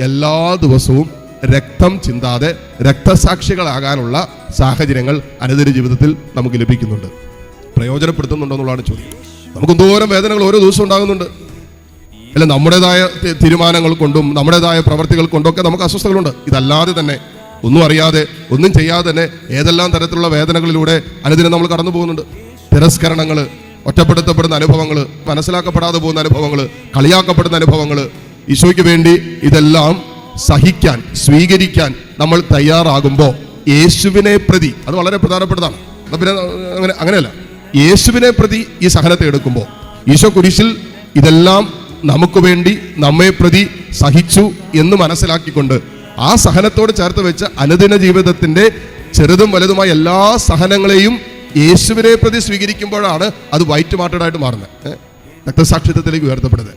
എല്ലാ ദിവസവും രക്തം ചിന്താതെ രക്തസാക്ഷികളാകാനുള്ള സാഹചര്യങ്ങൾ അനുദിന ജീവിതത്തിൽ നമുക്ക് ലഭിക്കുന്നുണ്ട്. പ്രയോജനപ്പെടുത്തുന്നുണ്ടോ എന്നുള്ളതാണ് ചോദ്യം. നമുക്ക് എന്തോരം വേദനകൾ ഓരോ ദിവസവും ഉണ്ടാകുന്നുണ്ട്. അല്ല നമ്മുടേതായ തീരുമാനങ്ങൾ കൊണ്ടും നമ്മുടേതായ പ്രവർത്തികൾ കൊണ്ടൊക്കെ നമുക്ക് അസ്വസ്ഥതകളുണ്ട്. ഇതല്ലാതെ തന്നെ ഒന്നും അറിയാതെ ഒന്നും ചെയ്യാതെ തന്നെ ഏതെല്ലാം തരത്തിലുള്ള വേദനകളിലൂടെ അനുദിനം നമ്മൾ കടന്നു പോകുന്നുണ്ട്. തിരസ്കരണങ്ങൾ ഒറ്റപ്പെടുത്തപ്പെടുന്ന അനുഭവങ്ങൾ മനസ്സിലാക്കപ്പെടാതെ പോകുന്ന അനുഭവങ്ങൾ കളിയാക്കപ്പെടുന്ന അനുഭവങ്ങൾ ഈശോയ്ക്ക് വേണ്ടി ഇതെല്ലാം സഹിക്കാൻ സ്വീകരിക്കാൻ നമ്മൾ തയ്യാറാകുമ്പോൾ യേശുവിനെ പ്രതി അത് വളരെ പ്രധാനപ്പെട്ടതാണ്. പിന്നെ അങ്ങനെ അങ്ങനെയല്ല. യേശുവിനെ പ്രതി ഈ സഹനത്തെ എടുക്കുമ്പോൾ ഈശോ കുരിശിൽ ഇതെല്ലാം നമുക്ക് വേണ്ടി നമ്മെ പ്രതി സഹിച്ചു എന്ന് മനസ്സിലാക്കിക്കൊണ്ട് ആ സഹനത്തോട് ചേർത്ത് വെച്ച അനുദിന ജീവിതത്തിന്റെ ചെറുതും വലുതുമായ എല്ലാ സഹനങ്ങളെയും യേശുവിനെ പ്രതി സ്വീകരിക്കുമ്പോഴാണ് അത് വൈറ്റ് മാറ്റഡായിട്ട് മാറുന്നത്? രക്തസാക്ഷിത്വത്തിലേക്ക് ഉയർത്തപ്പെടുന്നത്.